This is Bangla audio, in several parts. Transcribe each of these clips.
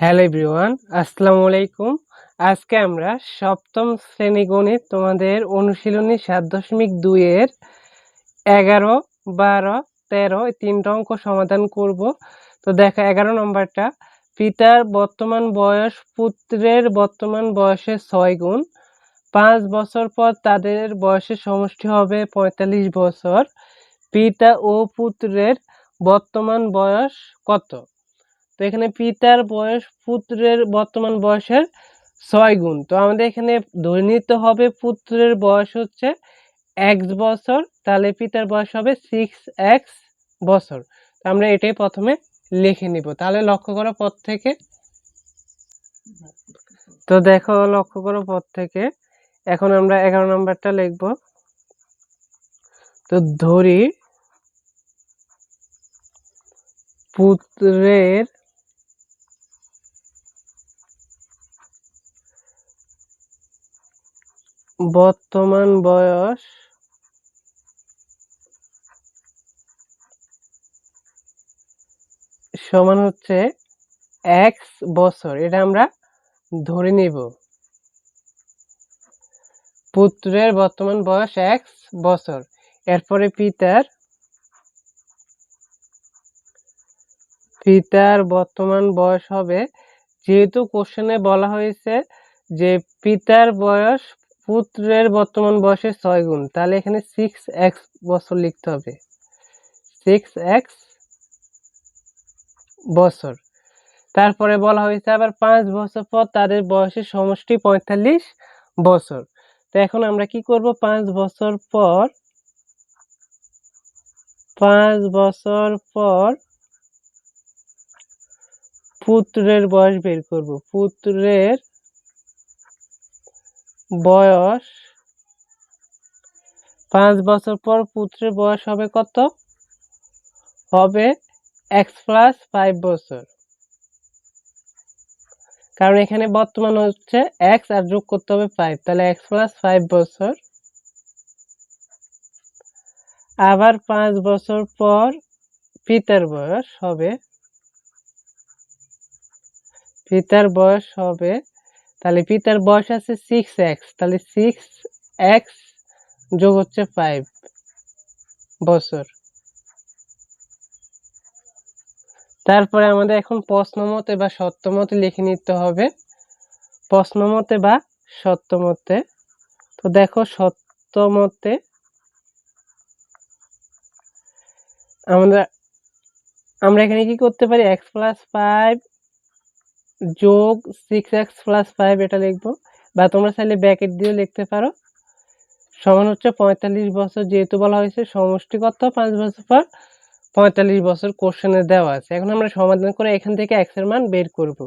হ্যালো এভরিওয়ান, আসসালামু আলাইকুম। আজকে আমরা সপ্তম শ্রেণি গণিত তোমাদের অনুশীলনী সাত দশমিক দুইয়ের এগারো, বারো, তেরো তিনটা অঙ্ক সমাধান করব। তো দেখো এগারো নম্বরটা, পিতার বর্তমান বয়স পুত্রের বর্তমান বয়সের ছয় গুণ, পাঁচ বছর পর তাদের বয়সের সমষ্টি হবে পঁয়তাল্লিশ বছর, পিতা ও পুত্রের বর্তমান বয়স কত? তো এখানে পিতার বয়স পুত্রের বর্তমান বয়সের ছয় গুণ। তো আমাদের এখানে ধরে নিতে হবে পুত্রের বয়স হচ্ছে এক্স বছর, তাহলে পিতার বয়স হবে সিক্স এক্স বছর। তো আমরা এটাই প্রথমে লিখে নিব। তাহলে লক্ষ্য করো পর থেকে। তো দেখো লক্ষ্য করো পর থেকে। এখন আমরা এগারো নম্বরটা লিখব। তো ধরি পুত্রের বর্তমান বয়স সমান হচ্ছে এক্স বছর। এটা আমরা ধরে নিব। পুত্রের বর্তমান বয়স এক্স বছর। এরপরে পিতার। পিতার বর্তমান বয়স হবে, যেহেতু কোশ্চেনে বলা হয়েছে যে পিতার বয়স পুত্রের বর্তমান বয়সের ছয় গুণ। তাহলে এখানে সিক্স এক্স বছর লিখতে হবে। সিক্স এক্স বছর। তারপরে বলা হয়েছে আবার পাঁচ বছর পর তাদের বয়সের সমষ্টি পঁয়তাল্লিশ বছর। তো এখন আমরা কি করব? পাঁচ বছর পর, পাঁচ বছর পর পুত্রের বয়স বের করব। পুত্রের বয়স? পাঁচ বছর পর পুত্রের বয়স হবে কত? হবে এক্স প্লাস ফাইভ বছর। কারণ এখানে বর্তমান হচ্ছে এক্স আর যোগ করতে হবে ফাইভ তাহলে এক্স প্লাস ফাইভ বছর। আবার পাঁচ বছর পর পিতার বয়স হবে। পিতার বয়স হবে তাহলে পিতার বয়স আছে সিক্স এক্স তাহলে সিক্স এক্স যোগ হচ্ছে ফাইভ বছর। তারপরে আমাদের এখন প্রশ্ন মতে বা সত্য মতে লিখে নিতে হবে। প্রশ্ন মতে বা সত্য মতে তো দেখো সত্য মতে আমরা আমরা এখানে কি করতে পারি? এক্স প্লাস ফাইভ যোগ সিক্স এক্স প্লাস ফাইভ এটা লিখব। বা তোমরা চাইলে ব্যাকেট দিয়ে লিখতে পারো। সমান হচ্ছে পঁয়তাল্লিশ বছর যেহেতু বলা হয়েছে সমষ্টি কত পাঁচ বছর পর পঁয়তাল্লিশ বছর কোশ্চেনে দেওয়া আছে। এখন আমরা সমাধান করে এখান থেকে এক্সের মান বের করব।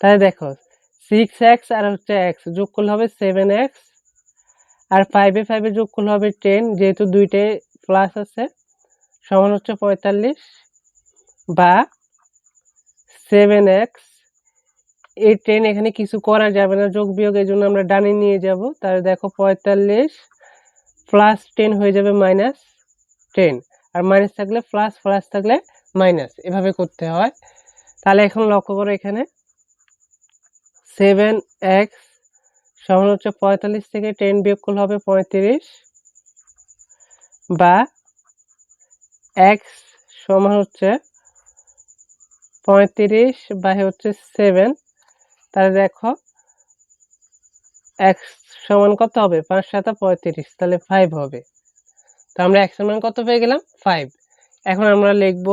তাহলে দেখো সিক্স এক্স আর হচ্ছে এক্স যোগ করলে হবে সেভেন এক্স আর ফাইভে ফাইভে যোগ করলে হবে টেন যেহেতু দুইটাই প্লাস আছে, সমান হচ্ছে পঁয়তাল্লিশ, বা সেভেন এক্স এই ট্রেন এখানে কিছু করা যাবে না, যোগ বিয়োগ এই জন্য আমরা ডানে নিয়ে যাব। তাহলে দেখো পঁয়তাল্লিশ প্লাস টেন হয়ে যাবে মাইনাস টেন আর মাইনাস থাকলে প্লাস প্লাস থাকলে মাইনাস এভাবে করতে হয়। তাহলে এখন লক্ষ্য করো এখানে সেভেন এক্স সমান হচ্ছে পঁয়তাল্লিশ থেকে টেন বিয়োগ করলে হবে পঁয়ত্রিশ বা এক্স সমান হচ্ছে পঁয়ত্রিশ বা হচ্ছে সেভেন তাহলে দেখো এক্স সমান কত হবে? পাঁচ সাতা পঁয়ত্রিশ, তাহলে ফাইভ হবে। তো আমরা এক্স সমান কত পেয়ে গেলাম? ফাইভ এখন আমরা লিখব,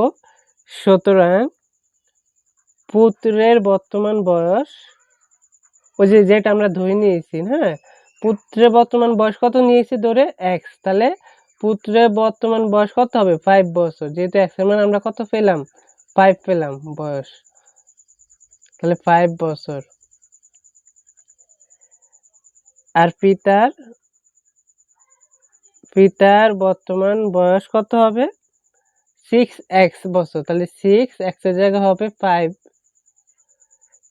সুতরাং পুত্রের বর্তমান বয়স, ওই যে যেটা আমরা ধরে নিয়েছি হ্যাঁ? পুত্রের বর্তমান বয়স কত নিয়েছি ধরে? এক্স তাহলে পুত্রের বর্তমান বয়স কত হবে? ফাইভ বছর। যেহেতু এক্সের মান আমরা কত পেলাম? ফাইভ পেলাম বয়স। তাহলে ফাইভ বছর। আর পিতার? পিতার বর্তমান বয়স কত হবে? সিক্স এক্স বছর, তাহলে সিক্স এক্সের জায়গা হবে ফাইভ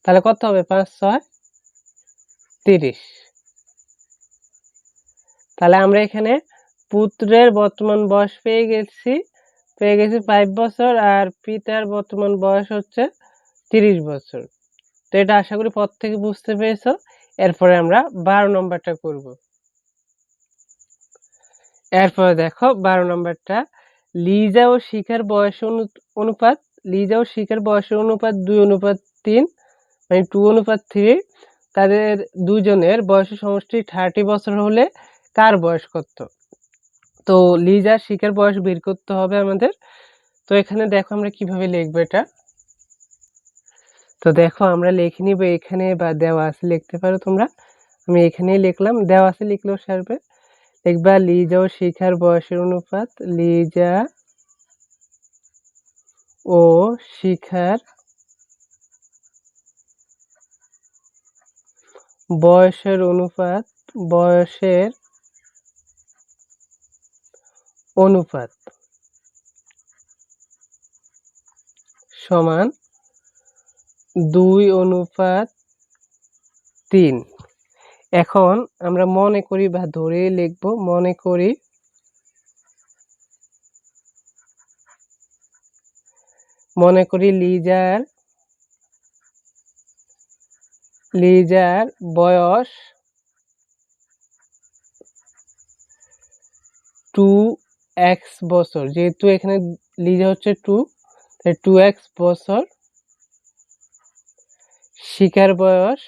তাহলে কত হবে? পাঁচ, ছয়, তিরিশ। তাহলে আমরা এখানে পুত্রের বর্তমান বয়স পেয়ে গেছি পেয়ে গেছি ফাইভ বছর, আর পিতার বর্তমান বয়স হচ্ছে তিরিশ বছর। তো এটা আশা করি পর থেকে বুঝতে পেরেছ। এরপরে আমরা বারো নম্বরটা করব। এরপরে দেখো বারো নম্বরটা। লিজা ও শিখার বয়স অনু- অনুপাত, লিজা ও শিখার বয়সের অনুপাত দুই, অনুপাত তিন মানে টু অনুপাত থ্রি তাদের দুজনের বয়সের সমষ্টি থার্টি বছর হলে কার বয়স কত? তো লিজা শিখার বয়স বের করতে হবে আমাদের। তো এখানে দেখো আমরা কীভাবে লিখব এটা। তো দেখো, আমরা লিখে নিব এখানে বা দেওয়া আছে লিখতে পারো তোমরা। আমি এখানেই লিখলাম। দেওয়া আছে লিখলেও সারবে। লিখবা লিজা ও শিখার বয়সের অনুপাত। লিজা ও শিখার বয়সের অনুপাত বয়সের অনুপাত সমান দুই অনুপাত তিন। এখন আমরা মনে করি বা ধরে লিখব, মনে করি মনে করি লিজার লিজার বয়স টু এক্স বছর। যেহেতু এখানে লিজা হচ্ছে টু তাই টু এক্স বছর শিকার বয়স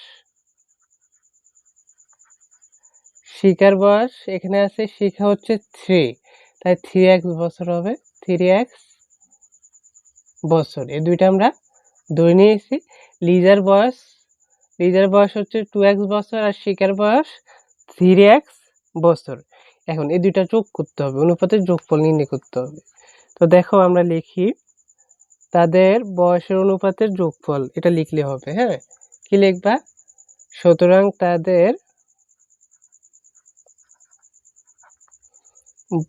শিকার বয়স এখানে আছে শিখা হচ্ছে থ্রি তাই থ্রি এক্স বছর হবে থ্রি এক্স বছর, এই দুইটা আমরা ধরে নিয়েছি। লিজার বয়স লিজার বয়স হচ্ছে টু এক্স বছর আর শিকার বয়স থ্রি এক্স বছর। এখন এই দুইটা যোগ করতে হবে অনুপাতের যোগফল নির্ণয় করতে হবে। তো দেখো আমরা লিখি তাদের বয়সের অনুপাতের যোগফল, এটা লিখলে হবে হ্যাঁ? কি লিখবা? সুতরাং তাদের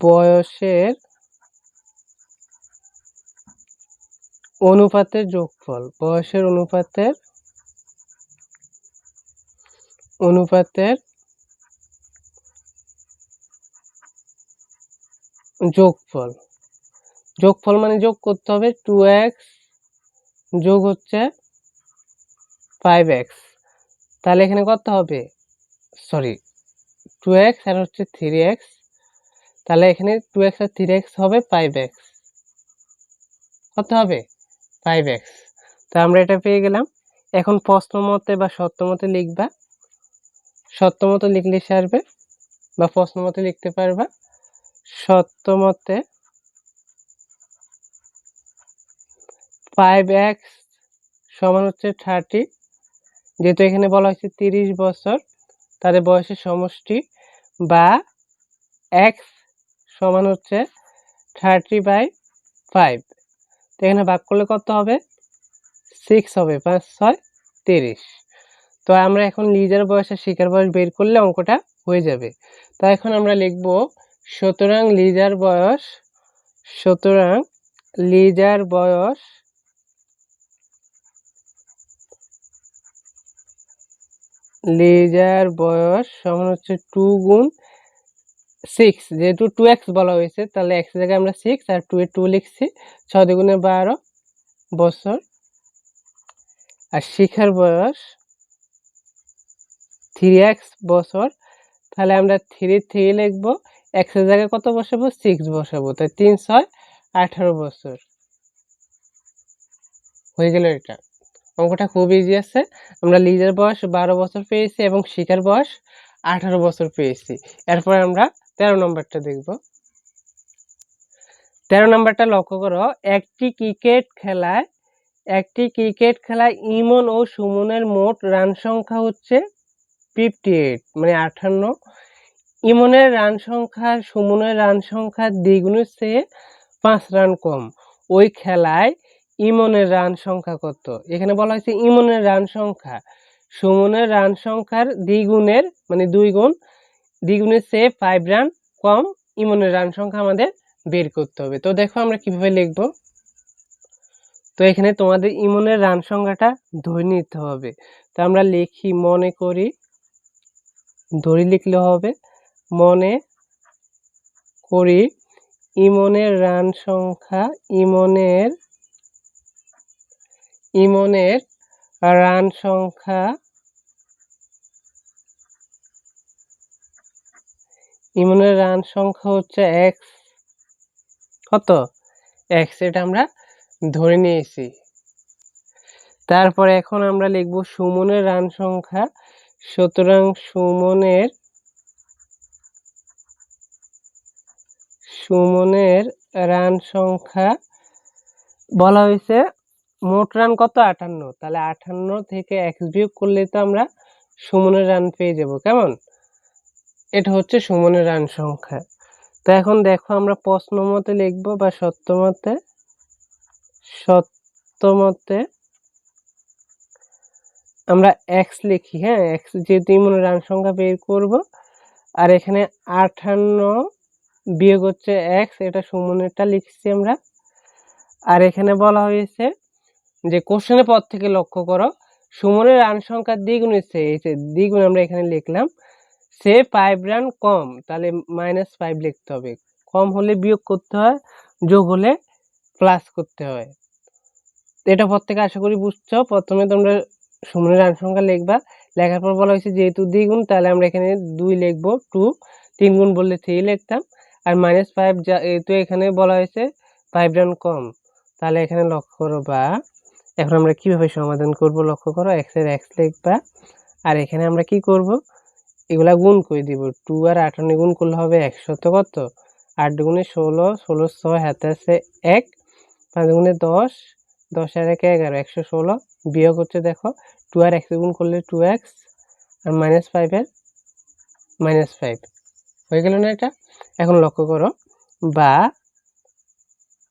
বয়সের অনুপাতের যোগফল, বয়সের অনুপাতের অনুপাতের যোগফল। যোগফল মানে যোগ করতে হবে টু এক্স যোগ হচ্ছে ফাইভ এক্স তাহলে এখানে কত হবে সরি টু এক্স আর হচ্ছে থ্রি এক্স তাহলে এখানে টু এক্স আর থ্রি এক্স হবে ফাইভ এক্স কত হবে ফাইভ এক্স তো আমরা এটা পেয়ে গেলাম। এখন প্রশ্ন মতে বা সত্য মতে লিখবা। সত্য মতো লিখলে সারবে বা প্রশ্ন মতে লিখতে পারবা। সত্য মতে ফাইভ এক্স সমান হচ্ছে থার্টি যেহেতু এখানে বলা হয়েছে তিরিশ বছর তাদের বয়সের সমষ্টি বা এক্স সমান হচ্ছে থার্টি বাই ফাইভ তো এখানে ভাগ করলে কত হবে? সিক্স হবে, পাঁচ, ছয়, তিরিশ। তো আমরা এখন লিজার বয়সের শিকার বয়স বের করলে অঙ্কটা হয়ে যাবে। তো এখন আমরা লিখব, সুতরাং লিজার বয়স, সুতরাং লিজার বয়স লিজার বয়স সমান হচ্ছে টু গুণ সিক্স যেহেতু টু এক্স বলা হয়েছে, তাহলে এক্স জায়গায় আমরা সিক্স আর টু এ টু লিখছি, ছয় দুগুণে বারো বছর। আর শিখার বয়স থ্রি এক্স বছর। তাহলে আমরা থ্রি থ্রি লিখব এক্সের জায়গায় কত বসাবো? সিক্স বসাবো। তাই তিন, ছয়, আঠারো বছর। হয়ে গেল এটা। অঙ্কটা খুব ইজি আছে। আমরা লিজের বয়স বারো বছর পেয়েছি এবং শিখার বয়স আঠারো বছর পেয়েছি। এরপর আমরা তেরো নম্বরটা দেখব। তেরো নম্বরটা লক্ষ্য করো, একটি ক্রিকেট খেলায়, একটি ক্রিকেট খেলায় ইমন ও সুমনের মোট রান সংখ্যা হচ্ছে ফিফটি এইট মানে আটান্ন ইমনের রান সংখ্যা, সুমনের রান সংখ্যা দ্বিগুণের চেয়ে পাঁচ রান কম। ওই খেলায় ইমনের রান সংখ্যা কত? এখানে বলা হয়েছে ইমনের রান সংখ্যা। সুমনের রান সংখ্যার দ্বিগুণের মানে দুই গুণ, দ্বিগুণের চেয়ে ফাইভ রান কম ইমনের রান সংখ্যা আমাদের বের করতে হবে। তো দেখো আমরা কীভাবে লিখব। তো এখানে তোমাদের ইমনের রান সংখ্যাটা ধরে নিতে হবে। তো আমরা লিখি, মনে করি, ধরে লিখলে হবে, মনে করি, ইমনের রান সংখ্যা, ইমনের ইমনের রান সংখ্যা ইমনের রান সংখ্যা হচ্ছে এক্স কত? এক্স এটা আমরা ধরে নিয়েছি। তারপরে এখন আমরা লিখব সুমনের রান সংখ্যা। সুতরাং সুমনের সুমনের রান সংখ্যা বলা হয়েছে মোট রান কত? আটান্ন। তাহলে আটান্ন থেকে এক্স বিয়োগ করলে তো আমরা সুমনের রান পেয়ে যাব, কেমন? এটা হচ্ছে সুমনের রান সংখ্যা। তো এখন দেখো আমরা প্রশ্ন মতে লিখব বা সত্য মতে? সত্য মতে আমরা এক্স লিখি হ্যাঁ? এক্স যেহেতু ইমন রান সংখ্যা বের করব, আর এখানে আটান্ন বিয়োগ হচ্ছে এক্স এটা সুমনেরটা লিখছি আমরা। আর এখানে বলা হয়েছে যে কোশ্চেনের পর থেকে লক্ষ্য করো। সুমনের রান সংখ্যা দ্বিগুণ হচ্ছে যে দ্বিগুণ আমরা এখানে লিখলাম। সে ফাইভ রান কম, তাহলে মাইনাস ফাইভ লিখতে হবে। কম হলে বিয়োগ করতে হয়, যোগ হলে প্লাস করতে হয়। এটা পর থেকে আশা করি বুঝছ। প্রথমে তোমরা সুমনের রান সংখ্যা লিখবা। লেখার পর বলা হয়েছে যেহেতু দ্বিগুণ, তাহলে আমরা এখানে দুই লিখব টু তিন গুণ বললে থ্রি লিখতাম। আর মাইনাস ফাইভ যেহেতু এখানে বলা হয়েছে ফাইভ রান কম। তাহলে এখানে লক্ষ্য করো বা এখন আমরা কীভাবে সমাধান করব লক্ষ্য করো এক্সের এক্স লিখবা। আর এখানে আমরা কি করব? এগুলা গুণ করে দিব। টু আর আটান্ন গুণ করলে হবে একশত কত? আট গুণে ষোলো ষোলো ছয় হাতে আছে এক। পাঁচ গুণে দশ দশ আর এক এগারো, একশো ষোলো। বিয়োগ হচ্ছে দেখো টু আর এক্স গুণ করলে টু এক্স আর মাইনাস ফাইভের মাইনাস ফাইভ হয়ে গেল না এটা? এখন লক্ষ্য করো, বা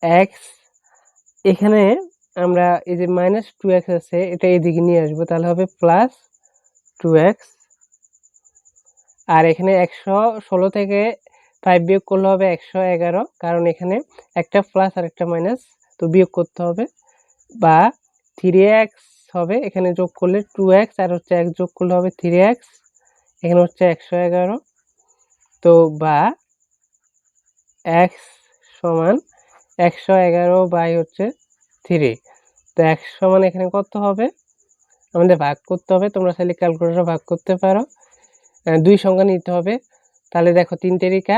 এক্স এখানে আমরা এই যে মাইনাস টু এক্স আছে, এটা এদিকে নিয়ে আসব, তাহলে হবে প্লাস টু এক্স আর এখানে একশো ষোলো থেকে ফাইভ বিয়োগ করলে হবে একশো এগারো, কারণ এখানে একটা প্লাস আর একটা মাইনাস তো বিয়োগ করতে হবে। বা থ্রি এক্স হবে, এখানে যোগ করলে টু এক্স আর হচ্ছে এক যোগ করলে হবে থ্রি এক্স এখানে হচ্ছে একশো এগারো। তো বা এক্স সমান একশো এগারো বাই হচ্ছে থ্রি। তো একশো সমান এখানে কত হবে? আমাদের ভাগ করতে হবে, তোমরা চাইলে ক্যালকুলেটর ভাগ করতে পারো। দুই সংখ্যা নিতে হবে। তাহলে দেখো, তিন তেরিকা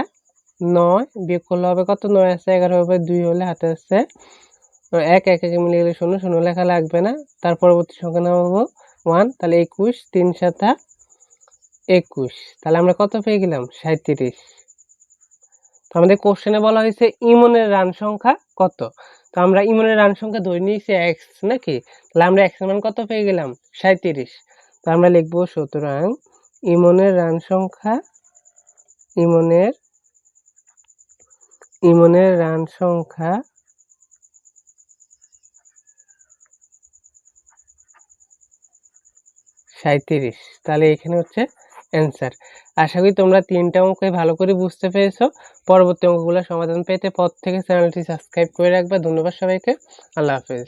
নয় বিয়োগ করলে হবে কত? নয় আছে এগারো হবে, দুই হলে হাতে আসছে। এক এক এক মিলে গেলে শূন্য শূন্য লেখা লাগবে না। তার পরবর্তী সংখ্যা নামাবো ওয়ান তাহলে একুশ, তিন সাতা একুশ। তাহলে আমরা কত পেয়ে গেলাম? সাঁত্রিশ আমাদের কোশ্চেনে বলা হয়েছে, ইমনের রান সংখ্যা কত? তো আমরা ইমনের রান সংখ্যা ধরে নিয়েছি এক্স নাকি? তাহলে আমরা এক্স মান কত পেয়ে গেলাম? সাঁত্রিশ তো আমরা লিখব সুতরাং ইমনের রান সংখ্যা, ইমনের ইমনের রান সংখ্যা সাঁত্রিশ তাহলে এখানে হচ্ছে অ্যান্সার আশা করি তোমরা তিনটা অঙ্কই ভালো করে বুঝতে পেরেছ। পরবর্তী অঙ্কগুলো সমাধান পেতে পর থেকে চ্যানেলটি সাবস্ক্রাইব করে রাখবে। ধন্যবাদ সবাইকে। আল্লাহ হাফেজ।